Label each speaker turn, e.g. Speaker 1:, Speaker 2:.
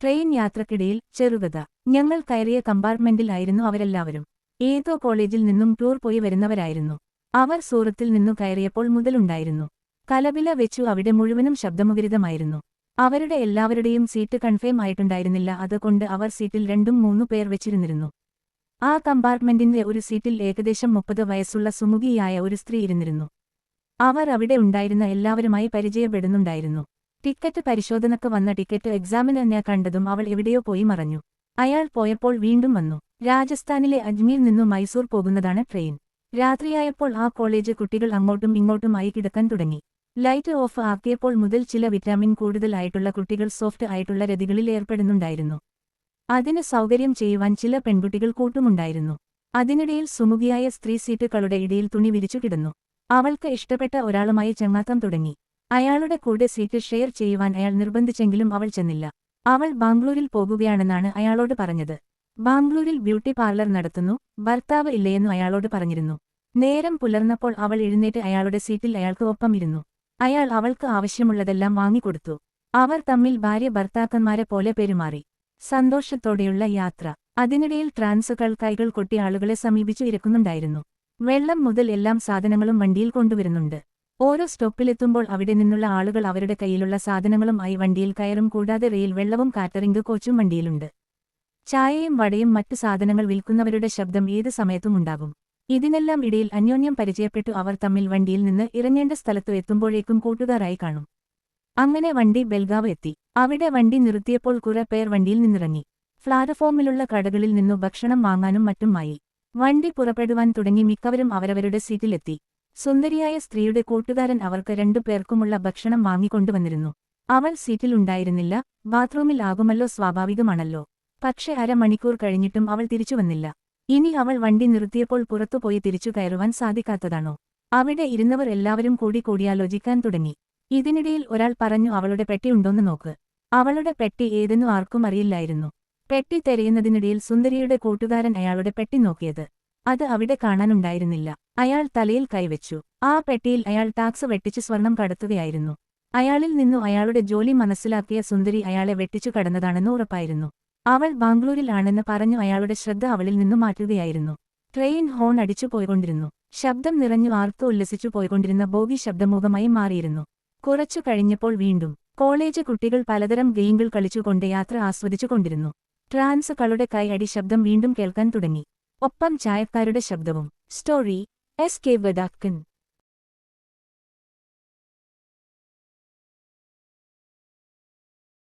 Speaker 1: Train യാത്രക്കിടയിൽ ചെറുകഥ. ഞങ്ങൾ കയറിയ കമ്പാർട്ട്മെന്റിലായിരുന്നു അവരെല്ലാവരും. ഏതോ കോളേജിൽ നിന്നും ടൂർ പോയി വരുന്നവരായിരുന്നു. അവർ സൂറത്തിൽ നിന്നു കയറിയപ്പോൾ മുതലുണ്ടായിരുന്നു. കലബില വെച്ചു അവിടെ മുഴുവനും ശബ്ദമുഖരിതമായിരുന്നു അവരുടെ എല്ലാവരുടെയും സീറ്റ് കൺഫേം ആയിട്ടുണ്ടായിരുന്നില്ല അതുകൊണ്ട് അവർ സീറ്റിൽ രണ്ടും മൂന്നു പേർ വെച്ചിരുന്നിരുന്നു. ആ കമ്പാർട്ട്മെന്റിന്റെ ഒരു സീറ്റിൽ ഏകദേശം മുപ്പത് വയസ്സുള്ള സുമുഖിയായ ഒരു സ്ത്രീ ഇരുന്നിരുന്നു. അവർ അവിടെ ഉണ്ടായിരുന്ന എല്ലാവരുമായി പരിചയപ്പെടുന്നുണ്ടായിരുന്നു. ടിക്കറ്റ് പരിശോധനക്ക് വന്ന ടിക്കറ്റ് എക്സാമിനെ കണ്ടതും അവൾ എവിടെയോ പോയി മറഞ്ഞു. അയാൾ പോയപ്പോൾ വീണ്ടും വന്നു. രാജസ്ഥാനിലെ അജ്മീർ നിന്നു മൈസൂർ പോകുന്നതാണ് ട്രെയിൻ. രാത്രിയായപ്പോൾ ആ കോളേജ് കുട്ടികൾ അങ്ങോട്ടും ഇങ്ങോട്ടുമായി കിടക്കാൻ തുടങ്ങി. ലൈറ്റ് ഓഫ് ആക്കിയപ്പോൾ മുതൽ ചില വിറ്റാമിൻ കൂടുതലായിട്ടുള്ള കുട്ടികൾ സോഫ്റ്റ് ആയിട്ടുള്ള രതികളിൽ ഏർപ്പെടുന്നുണ്ടായിരുന്നു. അതിന് സൗകര്യം ചെയ്യുവാൻ ചില പെൺകുട്ടികൾ കൂട്ടുമുണ്ടായിരുന്നു. അതിനിടയിൽ സുമുഖിയായ സ്ത്രീ സീറ്റുകളുടെ ഇടയിൽ തുണി വിരിച്ചു കിടന്നു. അവൾക്ക് ഇഷ്ടപ്പെട്ട ഒരാളുമായി ചെങ്ങാത്തം തുടങ്ങി. അയാളുടെ കൂടെ സീറ്റ് ഷെയർ ചെയ്യുവാൻ അയാൾ നിർബന്ധിച്ചെങ്കിലും അവൾ ചെന്നില്ല. അവൾ ബാംഗ്ലൂരിൽ പോകുകയാണെന്നാണ് അയാളോട് പറഞ്ഞത്. ബാംഗ്ലൂരിൽ ബ്യൂട്ടി പാർലർ നടത്തുന്നു ഭർത്താവ് ഇല്ലയെന്നു അയാളോട് പറഞ്ഞിരുന്നു. നേരം പുലർന്നപ്പോൾ അവൾ എഴുന്നേറ്റ് അയാളുടെ സീറ്റിൽ അയാൾക്ക് ഒപ്പം ഇരുന്നു അയാൾ അവൾക്ക് ആവശ്യമുള്ളതെല്ലാം വാങ്ങിക്കൊടുത്തു. അവർ തമ്മിൽ ഭാര്യ ഭർത്താക്കന്മാരെ പോലെ പെരുമാറി. സന്തോഷത്തോടെയുള്ള യാത്ര. അതിനിടയിൽ ട്രാൻസുകൾ കൈകൾ കൊട്ടി ആളുകളെ സമീപിച്ചു ഇരക്കുന്നുണ്ടായിരുന്നു. വെള്ളം മുതൽ എല്ലാം സാധനങ്ങളും വണ്ടിയിൽ കൊണ്ടുവരുന്നുണ്ട്. ഓരോ സ്റ്റോപ്പിലെത്തുമ്പോൾ അവിടെ നിന്നുള്ള ആളുകൾ അവരുടെ കയ്യിലുള്ള സാധനങ്ങളുമായി വണ്ടിയിൽ കയറും കൂടാതെ റെയിൽ വെള്ളവും കാറ്ററിംഗ് കോച്ചും വണ്ടിയിലുണ്ട്. ചായയും വടയും മറ്റു സാധനങ്ങൾ വിൽക്കുന്നവരുടെ ശബ്ദം ഏത് സമയത്തും ഉണ്ടാകും. ഇതിനെല്ലാം ഇടയിൽ അന്യോന്യം പരിചയപ്പെട്ടു അവർ തമ്മിൽ വണ്ടിയിൽ നിന്ന് ഇറങ്ങേണ്ട സ്ഥലത്തു എത്തുമ്പോഴേക്കും കൂട്ടുകാരായി കാണും. അങ്ങനെ വണ്ടി ബെൽഗാവ് എത്തി. അവിടെ വണ്ടി നിർത്തിയപ്പോൾ കുറെ പേർ വണ്ടിയിൽ നിന്നിറങ്ങി. പ്ലാറ്റ്ഫോമിലുള്ള കടകളിൽ നിന്നു ഭക്ഷണം വാങ്ങാനും മറ്റുമായി വണ്ടി പുറപ്പെടുവാൻ തുടങ്ങി മിക്കവരും അവരവരുടെ സീറ്റിലെത്തി. സുന്ദരിയായ സ്ത്രീയുടെ കൂട്ടുകാരൻ അവർക്ക് രണ്ടു പേർക്കുമുള്ള ഭക്ഷണം വാങ്ങിക്കൊണ്ടുവന്നിരുന്നു. അവൾ സീറ്റിലുണ്ടായിരുന്നില്ല ബാത്റൂമിൽ ആകുമല്ലോ സ്വാഭാവികമാണല്ലോ. പക്ഷെ അരമണിക്കൂർ കഴിഞ്ഞിട്ടും അവൾ തിരിച്ചു വന്നില്ല. ഇനി അവൾ വണ്ടി നിർത്തിയപ്പോൾ പുറത്തുപോയി തിരിച്ചു കയറുവാൻ സാധിക്കാത്തതാണോ? അവിടെ ഇരുന്നവർ എല്ലാവരും കൂടി കൂടിയാലോചിക്കാൻ തുടങ്ങി. ഇതിനിടയിൽ ഒരാൾ പറഞ്ഞു അവളുടെ പെട്ടി ഉണ്ടോന്ന് നോക്ക്. അവളുടെ പെട്ടി ഏതെന്നു ആർക്കും അറിയില്ലായിരുന്നു. പെട്ടി തെരയുന്നതിനിടയിൽ സുന്ദരിയുടെ കൂട്ടുകാരൻ അയാളുടെ പെട്ടി നോക്കിയത്. അത് അവിടെ കാണാനുണ്ടായിരുന്നില്ല. അയാൾ തലയിൽ കൈവച്ചു. ആ പെട്ടിയിൽ അയാൾ ടാക്സ് വെട്ടിച്ച് സ്വർണം കടത്തുകയായിരുന്നു. അയാളിൽ നിന്നു അയാളുടെ ജോലി മനസ്സിലാക്കിയ സുന്ദരി അയാളെ വെട്ടിച്ചു കടന്നതാണെന്ന് ഉറപ്പായിരുന്നു. അവൾ ബാംഗ്ലൂരിൽ ആണെന്ന് പറഞ്ഞു അയാളുടെ ശ്രദ്ധ അവളിൽ നിന്നു മാറ്റുകയായിരുന്നു. ട്രെയിൻ ഹോൺ അടിച്ചു പോയിക്കൊണ്ടിരുന്നു. ശബ്ദം നിറഞ്ഞു ആർത്തു ഉല്ലസിച്ചു പോയിക്കൊണ്ടിരുന്ന ബോഗി ശബ്ദമുഖമായി മാറിയിരുന്നു. കുറച്ചു കഴിഞ്ഞപ്പോൾ വീണ്ടും കോളേജ് കുട്ടികൾ പലതരം ഗെയിമുകൾ കളിച്ചുകൊണ്ട് യാത്ര ആസ്വദിച്ചുകൊണ്ടിരുന്നു ട്രാൻസുകളുടെ കൈ അടി ശബ്ദം വീണ്ടും കേൾക്കാൻ തുടങ്ങി. ഒപ്പം ചായക്കാരുടെ ശബ്ദവും. Story S K വദാക്കൻ